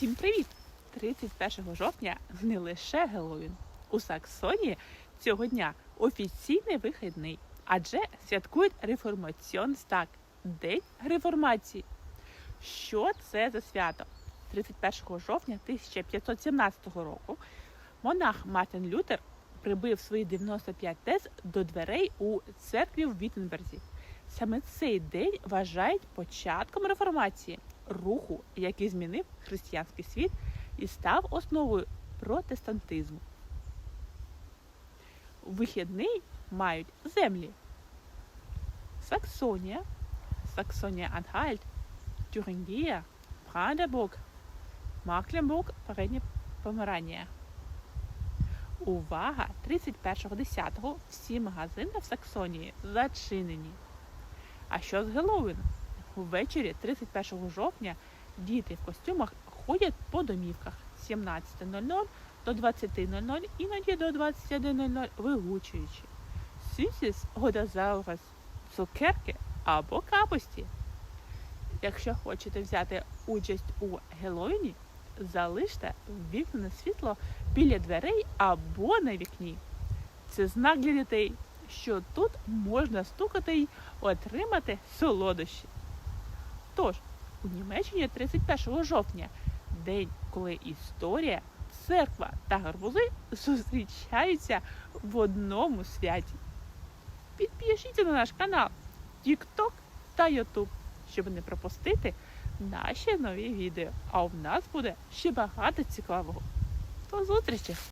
Всім привіт! 31 жовтня не лише Геловін. У Саксонії цього дня офіційний вихідний, адже святкують реформаціонстаг День реформації. Що це за свято? 31 жовтня 1517 року монах Мартин Лютер прибив свої 95 тез до дверей у церкві в Віттенберзі. Саме цей день вважають початком реформації, руху, який змінив християнський світ і став основою протестантизму. Вихідний мають землі Саксонія, Саксонія Анхальт, Тюрингія, Бранденбург, Макленбург, Передня Померанія. Увага! 31.10 всі магазини в Саксонії зачинені. А що з Геловін? Ввечері 31 жовтня діти в костюмах ходять по домівках з 17.00 до 20.00, іноді до 21.00 вигучуючи. Сюсіс, годозаурус, цукерки або капусті. Якщо хочете взяти участь у Геловіні, залиште ввімкнене світло біля дверей або на вікні. Це знак для дітей, що тут можна стукати й отримати солодощі. Тож, у Німеччині 31 жовтня, день, коли історія, церква та гарбузи зустрічаються в одному святі. Підпишіться на наш канал TikTok та YouTube, щоб не пропустити наші нові відео. А у нас буде ще багато цікавого. До зустрічі!